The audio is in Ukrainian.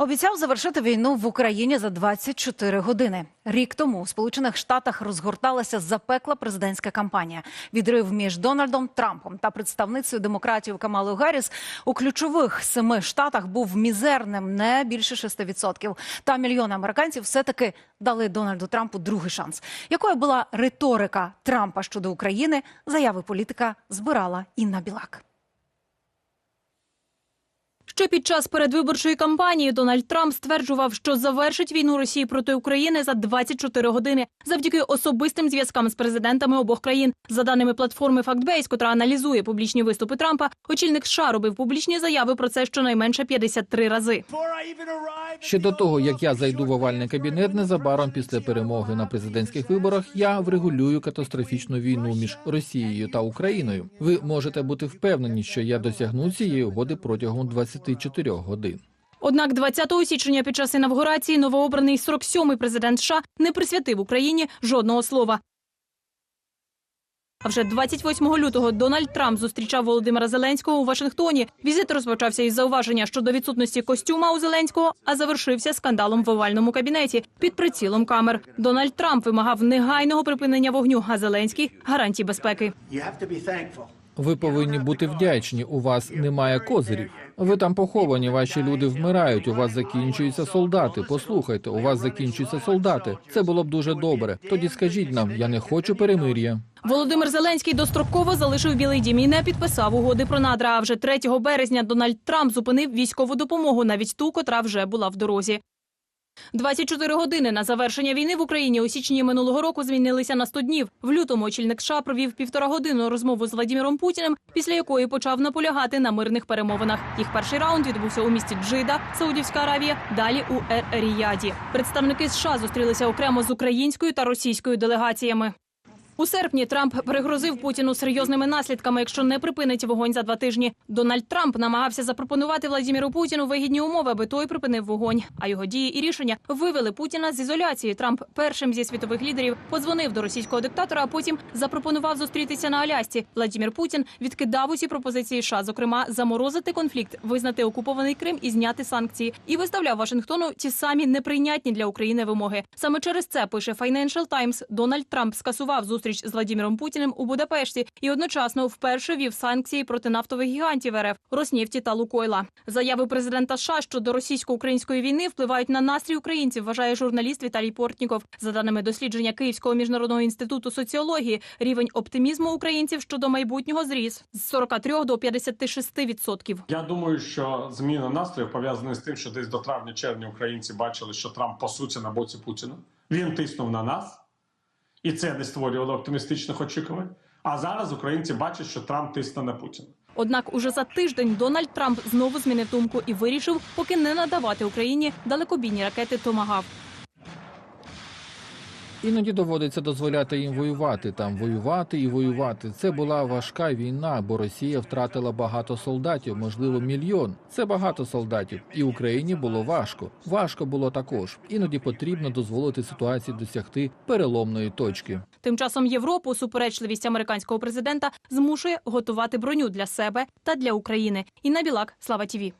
Обіцяв завершити війну в Україні за 24 години. Рік тому у Сполучених Штатах розгорталася запекла президентська кампанія. Відрив між Дональдом Трампом та представницею демократів Камалою Гарріс у ключових семи штатах був мізерним, не більше 6%. Та мільйони американців все-таки дали Дональду Трампу другий шанс. Якою була риторика Трампа щодо України? Заяви політика збирала Інна Білак. Ще під час передвиборчої кампанії Дональд Трамп стверджував, що завершить війну Росії проти України за 24 години завдяки особистим зв'язкам з президентами обох країн. За даними платформи Фактбейс, котра аналізує публічні виступи Трампа, очільник США робив публічні заяви про це щонайменше 53 рази. Ще до того, як я зайду в овальний кабінет, незабаром після перемоги на президентських виборах, я врегулюю катастрофічну війну між Росією та Україною. Ви можете бути впевнені, що я досягну цієї угоди протягом 24 годин. Однак 20 січня під час інавгурації новообраний 47-й президент США не присвятив Україні жодного слова. А вже 28 лютого Дональд Трамп зустрічав Володимира Зеленського у Вашингтоні. Візит розпочався із зауваження щодо відсутності костюма у Зеленського, а завершився скандалом в овальному кабінеті під прицілом камер. Дональд Трамп вимагав негайного припинення вогню, а Зеленський гарантій безпеки. Ви повинні бути вдячні. У вас немає козирів. Ви там поховані, ваші люди вмирають. У вас закінчуються солдати. Послухайте, у вас закінчуються солдати. Це було б дуже добре. Тоді скажіть нам, я не хочу перемир'я. Володимир Зеленський достроково залишив Білий Дім і не підписав угоди про надра. А вже 3 березня Дональд Трамп зупинив військову допомогу, навіть ту, котра вже була в дорозі. 24 години на завершення війни в Україні у січні минулого року змінилися на 100 днів. В лютому очільник США провів півтора годинну розмову з Владимиром Путіним, після якої почав наполягати на мирних перемовинах. Їх перший раунд відбувся у місті Джида, Саудівська Аравія, далі у Ер-Ріяді. Представники США зустрілися окремо з українською та російською делегаціями. У серпні Трамп пригрозив Путіну серйозними наслідками, якщо не припинить вогонь за два тижні. Дональд Трамп намагався запропонувати Владіміру Путіну вигідні умови, аби той припинив вогонь. А його дії і рішення вивели Путіна з ізоляції. Трамп першим зі світових лідерів подзвонив до російського диктатора, а потім запропонував зустрітися на Алясці. Владімір Путін відкидав усі пропозиції США, зокрема заморозити конфлікт, визнати окупований Крим і зняти санкції, і виставляв Вашингтону ті самі неприйнятні для України вимоги. Саме через це пише Financial Times, Дональд Трамп скасував зустріч з Владіміром Путіним у Будапешті і одночасно вперше вів санкції проти нафтових гігантів РФ Роснефті та Лукойла. Заяви президента США щодо російсько-української війни впливають на настрій українців. Вважає журналіст Віталій Портніков. За даними дослідження Київського міжнародного інституту соціології, рівень оптимізму українців щодо майбутнього зріс з 43 до 56 відсотків. Я думаю, що зміна настроїв пов'язана з тим, що десь до травня-червня українці бачили, що Трамп по суті на боці Путіна. Він тиснув на нас, і це не створювало оптимістичних очікувань. А зараз українці бачать, що Трамп тисне на Путіна. Однак уже за тиждень Дональд Трамп знову змінив думку і вирішив поки не надавати Україні далекобійні ракети Томагав. Іноді доводиться дозволяти їм воювати там, воювати і воювати. Це була важка війна, бо Росія втратила багато солдатів, можливо, мільйон. Це багато солдатів, і Україні було важко. Важко було також. Іноді потрібно дозволити ситуації досягти переломної точки. Тим часом Європу суперечливість американського президента змушує готувати броню для себе та для України. Інна Білак, Слава Тіві.